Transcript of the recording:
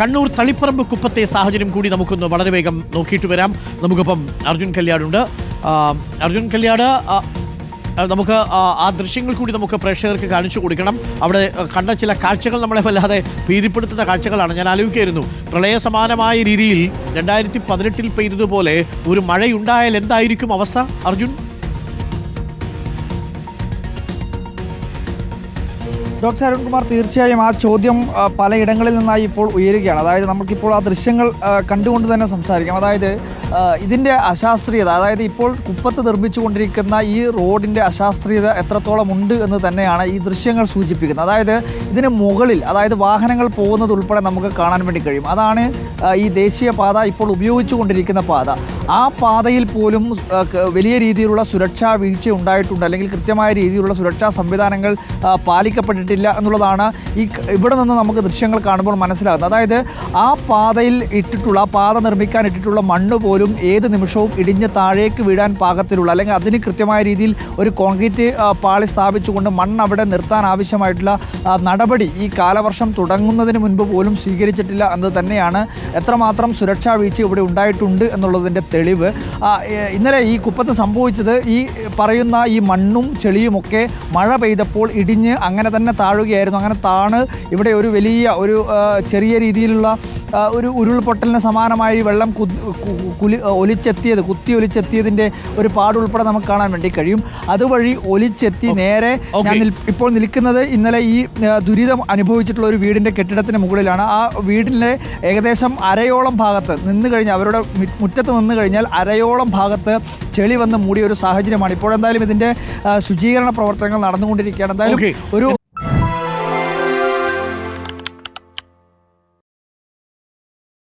കണ്ണൂർ തളിപ്പറമ്പ് കുപ്പത്തെ സാഹചര്യം കൂടി നമുക്കൊന്ന് വളരെ വേഗം നോക്കിയിട്ട് വരാം. നമുക്കിപ്പം അർജുൻ കല്യാടുണ്ട്. അർജുൻ കല്യാട് നമുക്ക് ആ ദൃശ്യങ്ങൾ കൂടി നമുക്ക് പ്രേക്ഷകർക്ക് കാണിച്ചു കൊടുക്കണം. അവിടെ കണ്ട ചില കാഴ്ചകൾ നമ്മളെ വല്ലാതെ ഭീതിപ്പെടുത്തുന്ന കാഴ്ചകളാണ്. ഞാൻ ആലോചിക്കായിരുന്നു പ്രളയ സമാനമായ രീതിയിൽ രണ്ടായിരത്തി പതിനെട്ടിൽ പെയ്തതുപോലെ ഒരു മഴയുണ്ടായാൽ എന്തായിരിക്കും അവസ്ഥ അർജുൻ? ഡോക്ടർ അരുൺകുമാർ തീർച്ചയായും ആ ചോദ്യം പലയിടങ്ങളിൽ നിന്നായി ഇപ്പോൾ ഉയരുകയാണ്. അതായത് നമുക്കിപ്പോൾ ആ ദൃശ്യങ്ങൾ കണ്ടുകൊണ്ട് തന്നെ സംസാരിക്കാം. അതായത് ഇതിന്റെ അശാസ്ത്രീയത അതായത് ഇപ്പോൾ കുപ്പത്ത് നിർമ്മിച്ചുകൊണ്ടിരിക്കുന്ന ഈ റോഡിന്റെ അശാസ്ത്രീയത എത്രത്തോളം ഉണ്ട് എന്ന് തന്നെയാണ് ഈ ദൃശ്യങ്ങൾ സൂചിപ്പിക്കുന്നത്. അതായത് ഇതിന് മുകളിൽ അതായത് വാഹനങ്ങൾ പോകുന്നത് ഉൾപ്പെടെ നമുക്ക് കാണാൻ വേണ്ടി കഴിയും. അതാണ് ഈ ദേശീയപാത ഇപ്പോൾ ഉപയോഗിച്ചുകൊണ്ടിരിക്കുന്ന പാത. ആ പാതയിൽ പോലും വലിയ രീതിയിലുള്ള സുരക്ഷാ വീഴ്ച ഉണ്ടായിട്ടുണ്ട്. അല്ലെങ്കിൽ കൃത്യമായ രീതിയിലുള്ള സുരക്ഷാ സംവിധാനങ്ങൾ പാലിക്കപ്പെട്ടിട്ടില്ല എന്നുള്ളതാണ് ഈ ഇവിടെ നിന്ന് നമുക്ക് ദൃശ്യങ്ങൾ കാണുമ്പോൾ മനസ്സിലാകുന്നത്. അതായത് ആ പാതയിൽ ഇട്ടിട്ടുള്ള ആ പാത നിർമ്മിക്കാൻ ഇട്ടിട്ടുള്ള മണ്ണ് പോലും ഏത് നിമിഷവും ഇടിഞ്ഞ് താഴേക്ക് വീഴാൻ പാകത്തിലുള്ള അല്ലെങ്കിൽ അതിന് കൃത്യമായ രീതിയിൽ ഒരു കോൺക്രീറ്റ് പാളി സ്ഥാപിച്ചുകൊണ്ട് മണ്ണ് അവിടെ നിർത്താൻ ആവശ്യമായിട്ടുള്ള നടപടി ഈ കാലവർഷം തുടങ്ങുന്നതിന് മുൻപ് പോലും സ്വീകരിച്ചിട്ടില്ല എന്നത് തന്നെയാണ് എത്രമാത്രം സുരക്ഷാ വീഴ്ച ഇവിടെ ഉണ്ടായിട്ടുണ്ട് എന്നുള്ളതിന്റെ തെളിവ്. ഇന്നലെ ഈ കുപ്പത്ത് സംഭവിച്ചത് ഈ പറയുന്ന ഈ മണ്ണും ചെളിയുമൊക്കെ മഴ പെയ്തപ്പോൾ ഇടിഞ്ഞ് അങ്ങനെ തന്നെ താഴുകയായിരുന്നു. അങ്ങനെ താണ് ഇവിടെ ഒരു വലിയ ഒരു ചെറിയ രീതിയിലുള്ള ഒരു ഉരുൾപൊട്ടലിന് സമാനമായി വെള്ളം കുലി ഒലിച്ചെത്തിയത് കുത്തി ഒലിച്ചെത്തിയതിന്റെ ഒരു പാടുൾപ്പെടെ നമുക്ക് കാണാൻ വേണ്ടി കഴിയും. അതുവഴി ഒലിച്ചെത്തി നേരെ ഞാൻ ഇപ്പോൾ നിൽക്കുന്നത് ഇന്നലെ ഈ ദുരിതം അനുഭവിച്ചിട്ടുള്ള ഒരു വീടിന്റെ കെട്ടിടത്തിന് മുകളിലാണ്. ആ വീടിന്റെ ഏകദേശം അരയോളം ഭാഗത്ത് നിന്ന് കഴിഞ്ഞാൽ അവരുടെ മുറ്റത്ത് നിന്ന് കഴിഞ്ഞാൽ അരയോളം ഭാഗത്ത് ചെളി വന്ന് മൂടിയ ഒരു സാഹചര്യമാണ്. ഇപ്പോഴെന്തായാലും ഇതിന്റെ ശുചീകരണ പ്രവർത്തനങ്ങൾ നടന്നുകൊണ്ടിരിക്കുകയാണ്. എന്തായാലും ഒരു